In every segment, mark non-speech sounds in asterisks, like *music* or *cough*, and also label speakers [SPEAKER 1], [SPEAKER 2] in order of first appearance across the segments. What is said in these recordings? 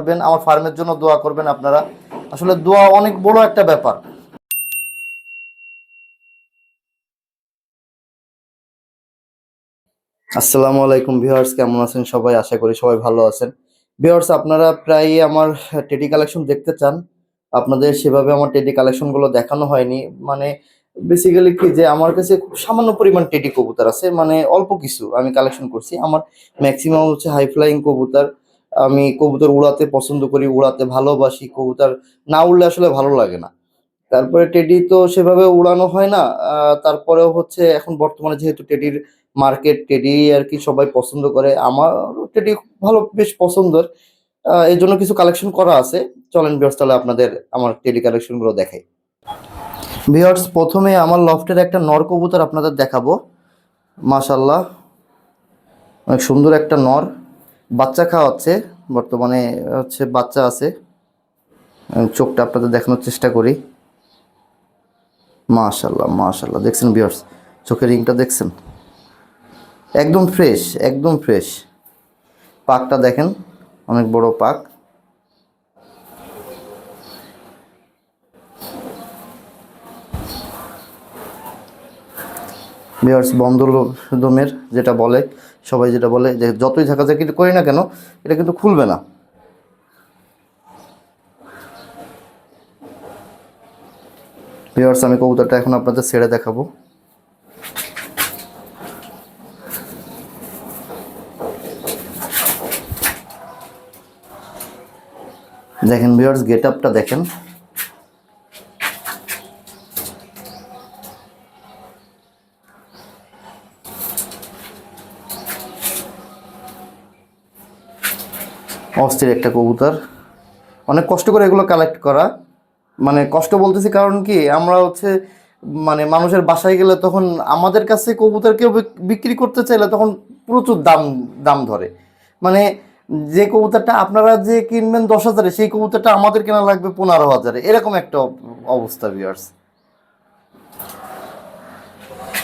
[SPEAKER 1] করবেন, আমার ফার্মের জন্য দোয়া করবেন আপনারা। আসলে দোয়া অনেক বড় একটা ব্যাপার। আসসালামু আলাইকুম ভিউয়ার্স, কেমন আছেন সবাই? আশা করি সবাই ভালো আছেন। ভিউয়ার্স, আপনারা প্রায়ই আমার টেডি কালেকশন দেখতে চান। আপনাদের সেভাবে আমার টেডি কালেকশনগুলো দেখানো হয়নি। মানে বেসিক্যালি কি যে আমার কাছে খুব সামান্য পরিমাণ টেডি কবুতর আছে। মানে অল্প কিছু আমি কালেকশন করছি। আমার ম্যাক্সিমাম হচ্ছে হাই ফ্লাইং কবুতর। আমি কবুতর উড়াতে পছন্দ করি, উড়াতে ভালোবাসি, কবুতর না উড়লে আসলে ভালো লাগে না। তারপরে টেডি তো সেভাবে উড়ানো হয় না তারপরেও হচ্ছে এখন বর্তমানে যেহেতু টেডির মার্কেট, টেডি আর কি সবাই পছন্দ করে আমার টেডি ভালো, বেশ পছন্দের এই জন্য কিছু কালেকশন করা আছে। চলেন ভিউয়ার্স তাহলে আপনাদের আমার টেডি কালেকশনগুলো দেখাই। ভিউয়ার্স প্রথমে আমার লফটের একটা নর কবুতর আপনাদের দেখাবো। মাশাল্লাহ অনেক সুন্দর একটা নর। বাচ্চা খাওয়াচ্ছে বর্তমানে হচ্ছে বাচ্চা আছে। চোখটা আপনাদের দেখানোর চেষ্টা করি। মাশাল্লাহ মাশাল্লাহ, দেখছেন ভিউয়ার্স চোখের রিংটা দেখছেন? একদম ফ্রেশ একদম ফ্রেশ পাকটা দেখেন, অনেক বড় পাক। বিয়ার্স বন্ধ দমের যেটা বলে সবাই যেটা বলে যে যতই ঝাঁকাঝাঁকি করি না কেন, এটা কিন্তু খুলবে না। আমি কবুতরটা এখন আপনাদের ছেড়ে দেখাবো। দেখেন ভিউয়ার্স গেট আপটা দেখেন। অস্থির একটা কবুতর। অনেক কষ্ট করে এগুলো কালেক্ট করা। মানে কষ্ট বলতেছি কারণ কি, আমরা হচ্ছে মানে মানুষের বাসায় গেলে তখন আমাদের কাছে কবুতর কেউ বিক্রি করতে চাইলে তখন প্রচুর দাম দাম ধরে। মানে যে কবুতরটা আপনারা যে কিনবেন দশ হাজারে, সেই কবুতরটা আমাদের কেনা লাগবে পনেরো হাজারে। এরকম একটা অব- অবস্থা বিয়ার্স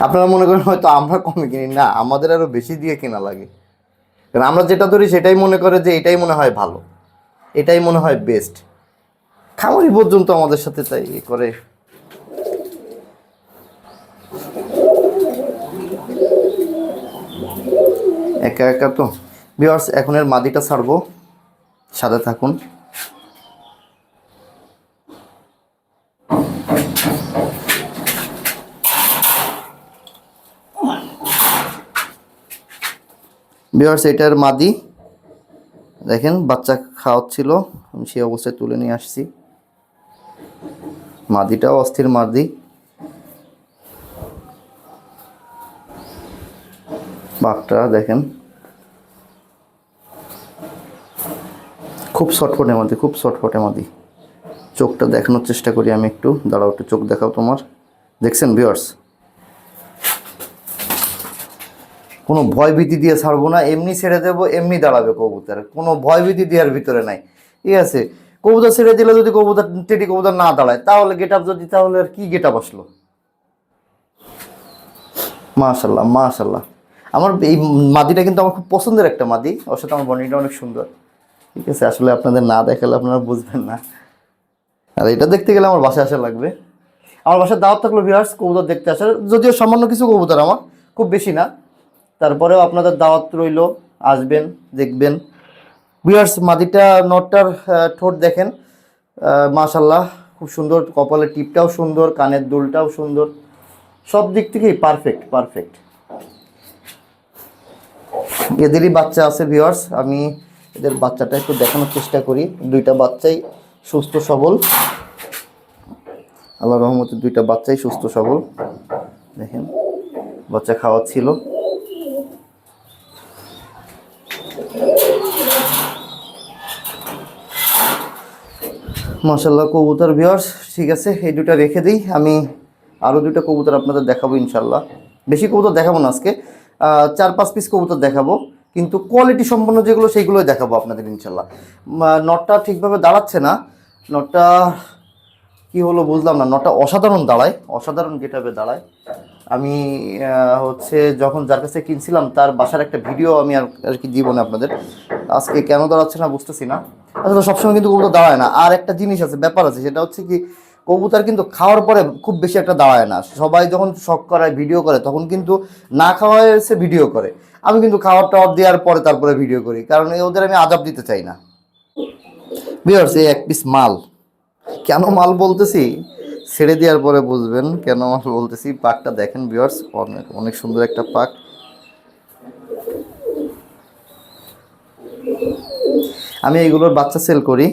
[SPEAKER 1] আপনারা মনে করেন হয়তো আমরা কমে কিনি। না, আমাদের আরও বেশি দিয়ে কেনা লাগে। কারণ আমরা যেটা ধরি সেটাই মনে করে যে এটাই মনে হয় ভালো। এটাই মনে হয় বেস্ট খামারি পর্যন্ত আমাদের সাথে তাই ইয়ে করে। একা একা তো। বিয়ার্স এখন এর মাদিটা ছাড়বো। সাদা থাকুন। বিয়ার্স এটার মাদি। দেখেন, বাচ্চা খাওয়াচ্ছিল। আমি সেই অবস্থায় তুলে নিয়ে আসছি। মাদিটাও অস্থির মাদি। বাঘটা দেখেন। খুব শর্টফটে মাদি, খুব শর্টফটে মাদি। চোখটা দেখানোর চেষ্টা করি আমি একটু। দাঁড়াও, একটু চোখ দেখাও তোমার। দেখছেন বিয়ার্স কোনো ভয়ভীতি দিয়ে ছাড়বো না, এমনি ছেড়ে দেবো, এমনি দাঁড়াবে কবুতর। কোনো ভয়ভীতি দেওয়ার ভিতরে নাই। ঠিক আছে? কবুতর ছেড়ে দিলে যদি কবুতর টেটি কবুতর না দাঁড়ায়, তাহলে গেট আপ যদি, তাহলে আর কি গেট আপ আসলো? মাশাল্লাহ মাশাল্লাহ আমার এই মাদিটা কিন্তু আমার খুব পছন্দের একটা মাদি। ওর সাথে আমার বনিটা অনেক সুন্দর। ঠিক আছে? আসলে আপনাদের না দেখালে আপনারা বুঝবেন না। আর এটা দেখতে গেলে আমার বাসায় আসা লাগবে। আমার বাসায় দাওয়াত থাকল ভিউয়ার্স, কবুতর দেখতে আসার। যদিও সামান্য কিছু কবুতর আমার, খুব বেশি না। তারপরেও আপনাদের দাওয়াত রইল, আসবেন, দেখবেন। ভিউয়ার্স মাদিটা নটটার ঠোঁট দেখেন। মাশাল্লাহ খুব সুন্দর, কপালের টিপটাও সুন্দর, কানের দুলটাও সুন্দর। সব দিক থেকেই পারফেক্ট পারফেক্ট এদেরই বাচ্চা আছে ভিওয়ার্স আমি এদের বাচ্চাটা একটু দেখানোর চেষ্টা করি। দুইটা বাচ্চাই সুস্থ, সবল। আল্লাহ রহমতের দুইটা বাচ্চাই সুস্থ, সবল। দেখেন, বাচ্চা খাওয়াচ্ছিল। মাশাল্লাহ কবুতর ভিওর্স ঠিক আছে, এই দুটা রেখে দিই। আমি আরও দুটো কবুতর আপনাদের দেখাবো ইনশাল্লাহ বেশি কবুতর দেখাবো না আজকে। চার পাঁচ পিস কবুতর দেখাবো। কিন্তু কোয়ালিটি সম্পন্ন যেগুলো, সেইগুলোই দেখাবো আপনাদের ইনশাল্লাহ নটটা ঠিকভাবে দাঁড়াচ্ছে না। নটটা কি হলো বুঝলাম না নটটা অসাধারণ দাঁড়ায়, অসাধারণ গেটাবে দাঁড়ায়। আমি হচ্ছে যখন যার কাছে কিনছিলাম তার বাসার একটা ভিডিও আমি আর আর কি দিব না আপনাদের। আজকে কেন দাঁড়াচ্ছে না বুঝতেছি না। আসলে সবসময় কিন্তু কবুতর দাঁড়ায় না। আর একটা জিনিস আছে, ব্যাপার আছে, সেটা হচ্ছে কি, কবুতর কিন্তু খাওয়ার পরে খুব বেশি একটা দাঁড়ায় না। সবাই যখন শখ করায় ভিডিও করে, তখন কিন্তু না খাওয়ায় এসে ভিডিও করে। আমি কিন্তু খাওয়ার টাওয়ার দেওয়ার পরে তারপরে ভিডিও করি, কারণ ওদের আমি আজাব দিতে চাই না। বিয়ার্স এই এক পিস মাল। কেন মাল বলতেছি? ছেড়ে দেওয়ার পরে বুঝবেন কেন মাল বলতেছি। পাকটা দেখেন বিয়ার্স অনেক অনেক সুন্দর একটা পাক। আমি এগুলোর বাচ্চা সেল করি।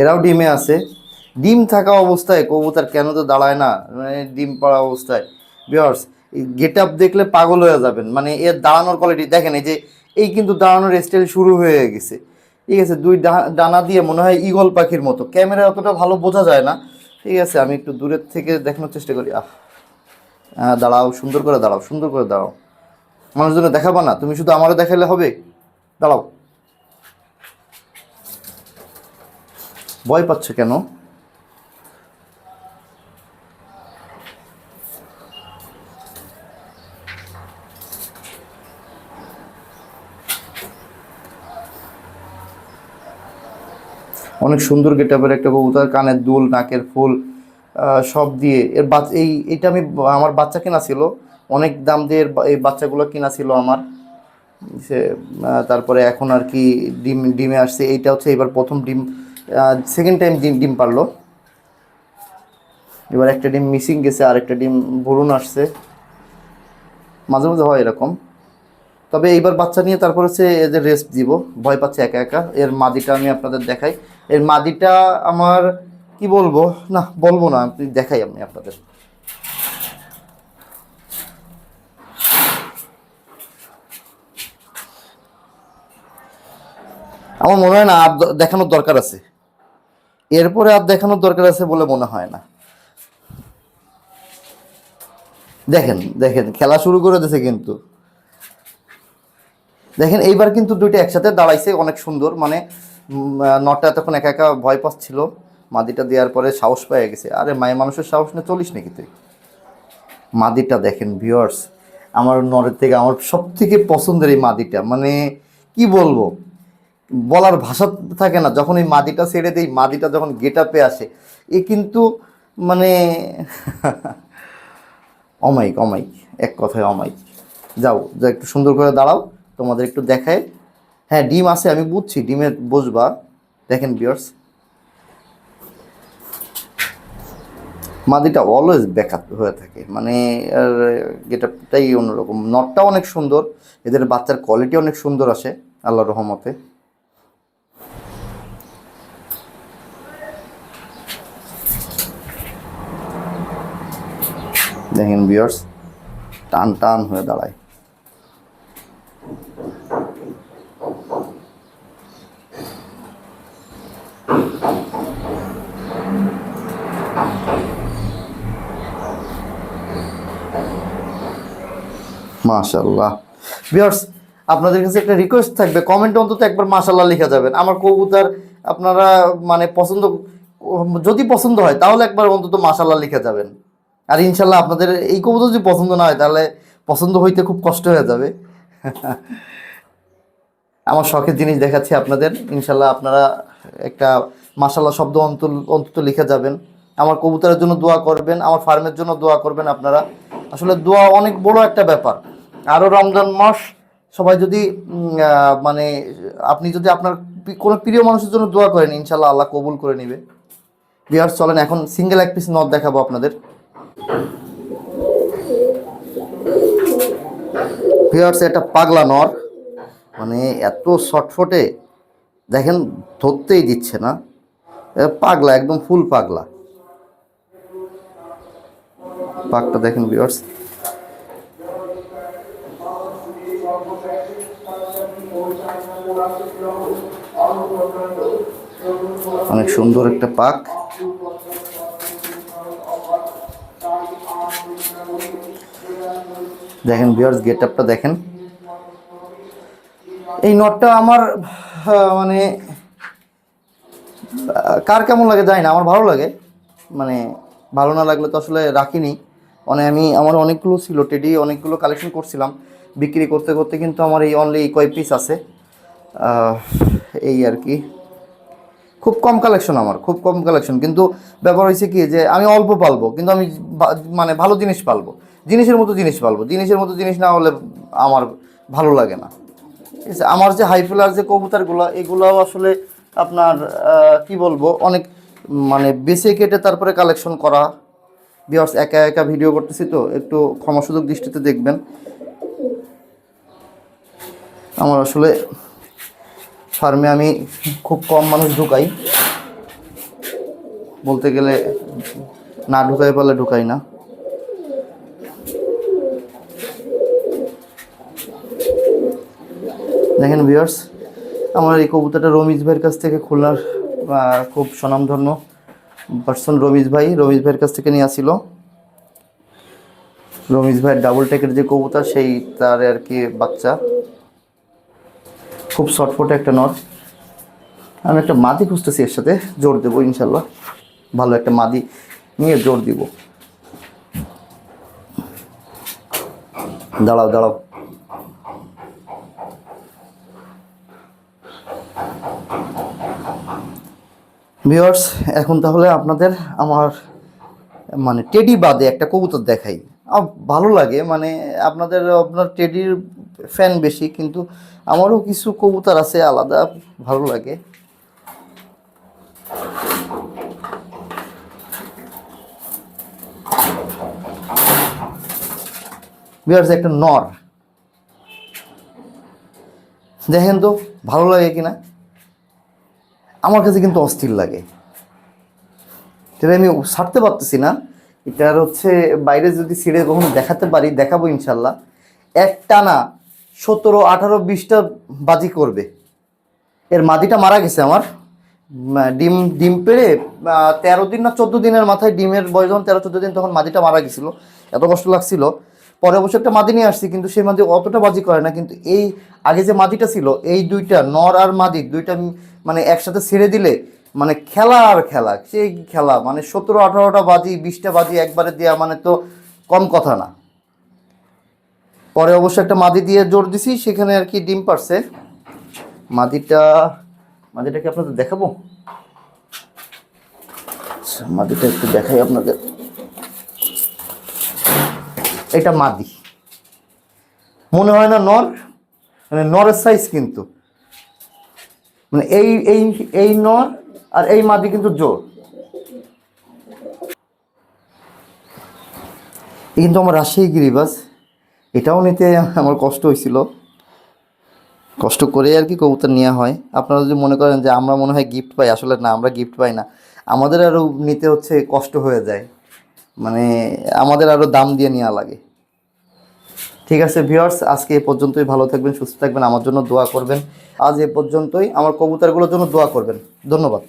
[SPEAKER 1] এরাও ডিমে আছে। ডিম থাকা অবস্থায় কবুতর কেন তো দাঁড়ায় না? মানে ডিম পাড়া অবস্থায়। বিয়ার্স গেট আপ দেখলে পাগল হয়ে যাবেন। মানে এর দাঁড়ানোর কোয়ালিটি দেখেন, এই যে, এই কিন্তু দাঁড়ানোর স্টাইল শুরু হয়ে গেছে। ঠিক আছে, দুই ডানা দিয়ে মনে হয় ইগল পাখির মতো। ক্যামেরা অতটা ভালো বোঝা যায় না। ঠিক আছে, আমি একটু দূরের থেকে দেখানোর চেষ্টা করি। আহ দাঁড়াও, সুন্দর করে দাঁড়াও, সুন্দর করে দাঁড়াও। মানুষজনে দেখাবা না, তুমি শুধু আমারও দেখালে হবে। দাঁড়াও। ভয় পাচ্ছ কেন? অনেক সুন্দর গেটাপের একটা কবুতর, কানের দুল, নাকের ফুল সব দিয়ে। এর বাচ এই এটা আমি, আমার বাচ্চা কেনা ছিল। অনেক দাম দিয়ে এই বাচ্চাগুলো কেনা ছিল আমার। সে তারপরে এখন আর কি ডিম, ডিমে আসছে। এইটা হচ্ছে এবার প্রথম ডিম সেকেন্ড টাইম ডিম ডিম পারল। এবার একটা ডিম মিসিং গেছে আর একটা ডিম ভরুন আসছে। মাঝে মাঝে হয় এরকম। তবে এইবার বাচ্চা নিয়ে তারপর হচ্ছে এদের রেস্ট দিব। ভয় পাচ্ছে একা একা। এর মাদিটা আমি আপনাদের দেখাই। এর মাদিটা আমার, কি বলব? না বলব না আপনি দেখাই আমি আপনাদের। আমার মনে হয় না আর দেখানোর দরকার আছে। এরপরে আর দেখানোর দরকার আছে বলে মনে হয় না। দেখেন দেখেন, খেলা শুরু করে দিয়েছে কিন্তু। দেখেন, এইবার কিন্তু দুইটা একসাথে দাঁড়াইছে অনেক সুন্দর মানে নটা তখন একা একা ভয় পাচ্ছিল। মাদিটা দেওয়ার পরে সাহস পেয়ে গেছে। আরে, মায়ের মানুষের সাহস নিয়ে চলিস নাকি তুই? মাদিটা দেখেন ভিউয়ার্স আমার নরের থেকে আমার সব থেকে পছন্দের এই মাদিটা। মানে কি বলব? বলার ভাষা থাকে না, যখন এই মাদিটা ছেড়ে দেই, মাদিটা যখন গেট আপে আসে, এ কিন্তু মানে অমাইক অমাইক এক কথায় অমাইক যাও যা একটু সুন্দর করে দাঁড়াও, তোমাদের একটু দেখায়। হ্যাঁ ডিম আছে, আমি বুঝছি, ডিমে বসবা। দেখেন বিয়ার্স মাদিটা অলওয়েজ ব্যাকআপ হয়ে থাকে। মানে আর গেটআপটাই অন্যরকম। নটটাও অনেক সুন্দর, এদের বাচ্চার কোয়ালিটি অনেক সুন্দর আসে, আল্লাহর রহমতে। দেখেন বিয়ার্স টান টান হয়ে দাঁড়ায়। মাশাল্লাহ আপনাদের কাছে একটা রিকোয়েস্ট থাকবে। কমেন্ট অন্তত একবার মাশাল্লাহ লিখে যাবেন। আমার কবুতর আপনারা মানে পছন্দ, যদি পছন্দ হয়, তাহলে একবার অন্তত মাশাল্লাহ লিখে যাবেন। আর ইনশাল্লাহ আপনাদের এই কবুতর যদি পছন্দ না হয়, তাহলে পছন্দ হইতে খুব কষ্ট হয়ে যাবে। *laughs* আমার শখের জিনিস দেখাচ্ছি আপনাদের। ইনশাল্লাহ আপনারা একটা মাশাল্লাহ শব্দ অন্তত লিখে যাবেন। আমার কবুতরের জন্য দোয়া করবেন, আমার ফার্মের জন্য দোয়া করবেন আপনারা। আসলে দোয়া অনেক বড় একটা ব্যাপার। আরও রমজান মাস, সবাই যদি মানে আপনি যদি আপনার কোনো প্রিয় মানুষের জন্য দোয়া করেন ইনশাল্লাহ আল্লাহ কবুল করে নেবে। বিয়ার্স চলেন, এখন সিঙ্গেল এক পিস নট দেখাবো আপনাদের। বিয়ার্স এটা পাগলা নর। মানে এত শর্টফটে দেখেন ধরতেই দিচ্ছে না। পাগলা, একদম ফুল পাগলা। পাকটা দেখেন বিয়ার্স অনেক সুন্দর একটা পাক। দেখেন বিয়ার্স গেট আপটা দেখেন। এই নটটা আমার মানে কার কেমন লাগে জানি না, আমার ভালো লাগে। মানে ভালো না লাগলে তো আসলে রাখিনি। মানে আমি, আমার অনেকগুলো ছিল টেডি, অনেকগুলো কালেকশন করছিলাম। বিক্রি করতে করতে কিন্তু আমার এই অনলি কয় পিস আছে। এই আর কি। খুব কম কালেকশন আমার, খুব কম কালেকশন কিন্তু ব্যাপার হয়েছে কি যে, আমি অল্প পালবো, কিন্তু আমি মানে ভালো জিনিস পালবো। জিনিসের মতো জিনিস পালবো, জিনিসের মতো জিনিস না হলে আমার ভালো লাগে না। আমার যে হাইফুলার যে কবুতরগুলো, এগুলোও আসলে আপনার কি বলব, অনেক মানে বেছে কেটে তারপরে কালেকশন করা। বিয়ার্স একা একা ভিডিও করতেছি তো, একটু ক্ষমাসুযোগ দৃষ্টিতে দেখবেন। আমার আসলে ফার্মে আমি খুব কম মানুষ ঢুকাই। বলতে গেলে না ঢুকাই পারলে ঢুকাই না। দেখেন ভিউয়ার্স আমার এই কবুতরটা রমিজ ভাইয়ের কাছ থেকে খুলনার খুব স্বনামধন্য পার্সন রমিজ ভাই। রমিজ ভাইয়ের কাছ থেকে নিয়ে আসছিল রমিজ ভাইয়ের ডাবল টেকের যে কবুতর, সেই তার আর কি বাচ্চা। খুব শর্টফটে একটা নর। আমি একটা মাদি খুঁজতেছি এর সাথে, জোর দেবো ইনশাল্লাহ। ভালো একটা মাদি নিয়ে জোর দিব। দাঁড়াও দাঁড়াও। ভিওর্স এখন তাহলে আপনাদের আমার মানে টেডি বাদে একটা কবুতর দেখাই। ভালো লাগে মানে আপনাদের, আপনার টেডির ফ্যান বেশি, কিন্তু আমারও কিছু কবুতর আছে আলাদা, ভালো লাগে। ভিওর্স একটা নর। দেখেন তো, ভালো লাগে কিনা? আমার কাছে কিন্তু অস্থির লাগে। এটা আমি ছাড়তে পারতেছি না। এটার হচ্ছে বাইরে যদি ছিঁড়ে কখনো দেখাতে পারি, দেখাবো ইনশাল্লাহ। এক টানা সতেরো, আঠারো, বিশটা বাজি করবে। এর মাদিটা মারা গেছে আমার। ডিম ডিম পেড়ে তেরো দিন না চোদ্দ দিনের মাথায় ডিমের বয়স যখন তেরো, চোদ্দ দিন তখন মাদিটা মারা গেছিল। এত কষ্ট লাগছিল। পরে অবশ্য একটা মাদি নিয়ে আসছি, কিন্তু সেই মাদি অতটা বাজি করে না। কিন্তু এই আগে যে মাদিটা ছিল, এই দুইটা নর আর মাদি দুইটা মানে একসাথে ছেড়ে দিলে মানে খেলা আর খেলা সেই খেলা মানে সতেরো আঠারোটা বাজি বিশটা বাজি একবারে দেওয়া মানে তো কম কথা না। পরে অবশ্য একটা মাদি দিয়ে জোর দিছি সেখানে আর কি ডিম পারছে। মাদিটা মাদিটাকে আপনাদের দেখাবো? আচ্ছা, মাদিটা একটু দেখাই আপনাদের। এটা মাদি। মনে হয় না নর মানে নরের সাইজ কিন্তু। মানে এই এই এই নর আর এই মাদি কিন্তু জোর। কিন্তু আমার রাজশাহী গিরিবাস। এটাও নিতে আমার কষ্ট হয়েছিল। কষ্ট করে আর কি কবুতর নেওয়া হয়। আপনারা যদি মনে করেন যে আমরা মনে হয় গিফট পাই, আসলে না, আমরা গিফট পাই না। আমাদের আরও নিতে হচ্ছে কষ্ট হয়ে যায়। মানে আমাদের আরও দাম দিয়ে নেওয়া লাগে। ঠিক আছে ভিউয়ার্স আজকে এ পর্যন্তই। ভালো থাকবেন, সুস্থ থাকবেন। আমার জন্য দোয়া করবেন। আজ এ পর্যন্তই। আমার কবুতারগুলোর জন্য দোয়া করবেন। ধন্যবাদ।